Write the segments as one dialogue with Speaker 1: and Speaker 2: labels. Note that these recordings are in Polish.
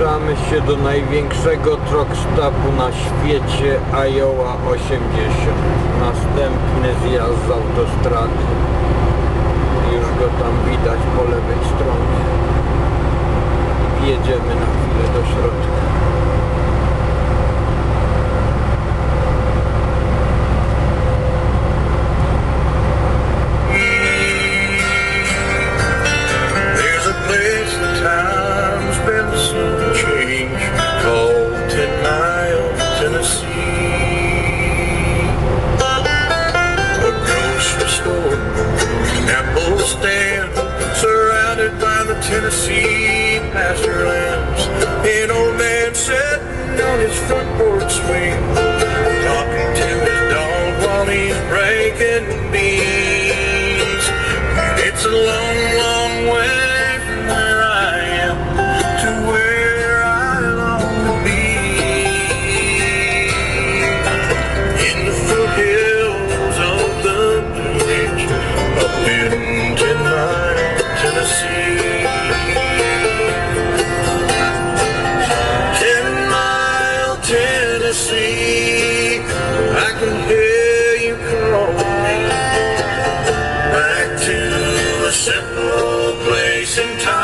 Speaker 1: Zbliżamy się do największego truckstopu na świecie Iowa 80. Następny zjazd z autostrady. Już go tam widać po lewej stronie. Wjedziemy na chwilę do środka.
Speaker 2: these breaking beams. It's a long in time.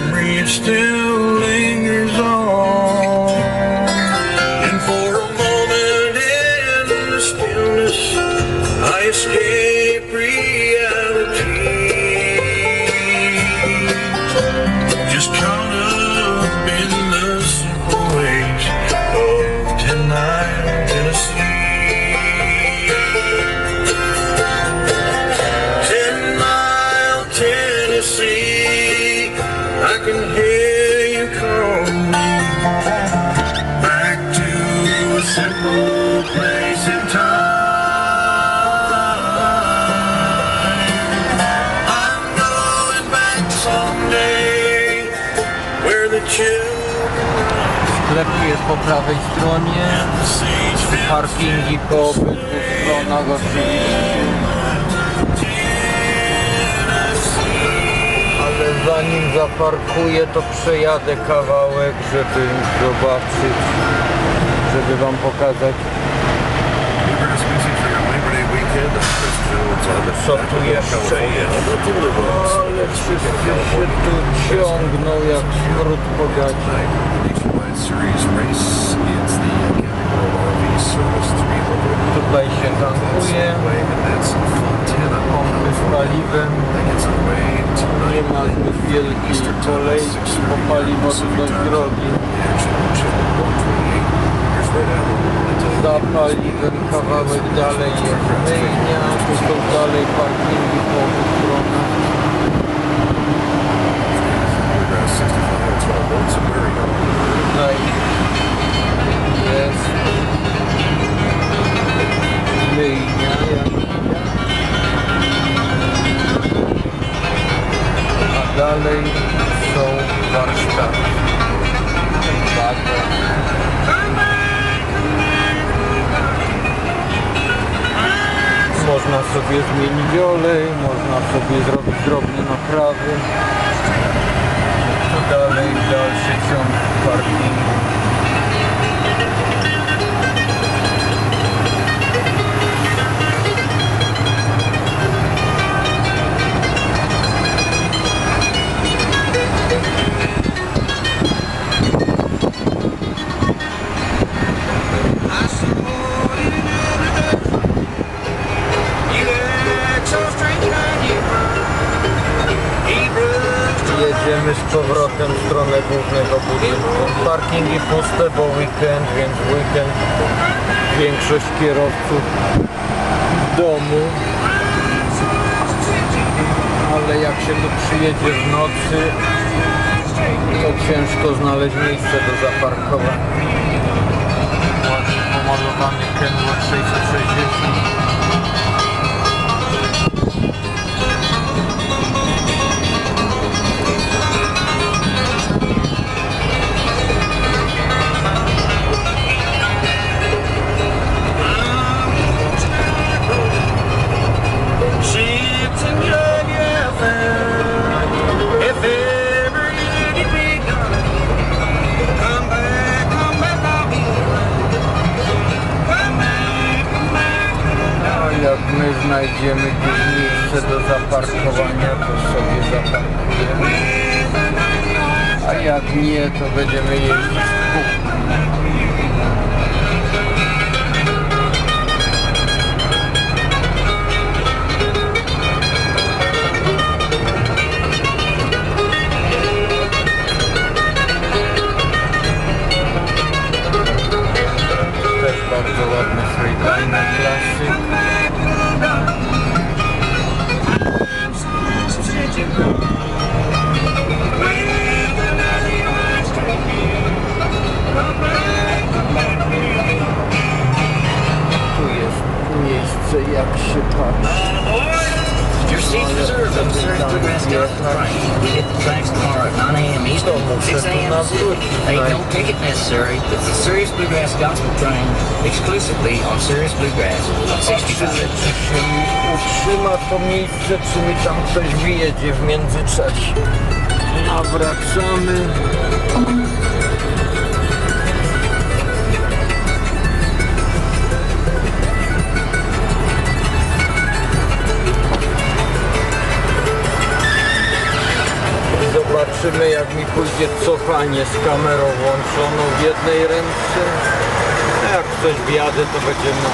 Speaker 2: Memory still lingers
Speaker 1: Sklep jest po prawej stronie. Parkingi po obydwu stronach oczywiście. Ale zanim zaparkuję, to przejadę kawałek, żeby zobaczyć, żeby wam pokazać, co tu jeszcze jest. Ale wszyscy się tu ciągną jak po
Speaker 3: Service 300.
Speaker 1: Tutaj się tankuje, pompy z paliwem. Nie ma zbyt wielkiej kolejki, bo paliwo tu dość
Speaker 3: Here's right out of
Speaker 1: Za paliwem kawałek dalej jest myjnia, tu są dalej parkingi po obu stronach. Sobie zmienić olej, można sobie zrobić drobne naprawy. Tu dalej dalszy ciąg parkingu. Idziemy z powrotem w stronę głównego budynku. Parkingi puste, bo weekend, więc weekend większość kierowców w domu. Ale jak się tu przyjedzie w nocy, to ciężko znaleźć miejsce do zaparkowania. Ładnie pomalowany Kenwood 660. znajdziemy gdzieś miejsce do zaparkowania, to sobie zaparkujemy. A jak nie, to będziemy jeździć w kółko.
Speaker 4: Golf Right. We hit the tracks tomorrow at 9 a.m. Eastern, 6 a.m. Pacific. Hey, don't take it necessary. It's the Sirius Bluegrass Gospel Train exclusively on Sirius Bluegrass on 65.
Speaker 1: Czy się utrzyma to miejsce, czy mi tam coś wyjedzie w międzyczasie. Nawracamy. Zobaczymy jak mi pójdzie cofanie z kamerą włączoną w jednej ręce. A Jak coś wjadę to będzie na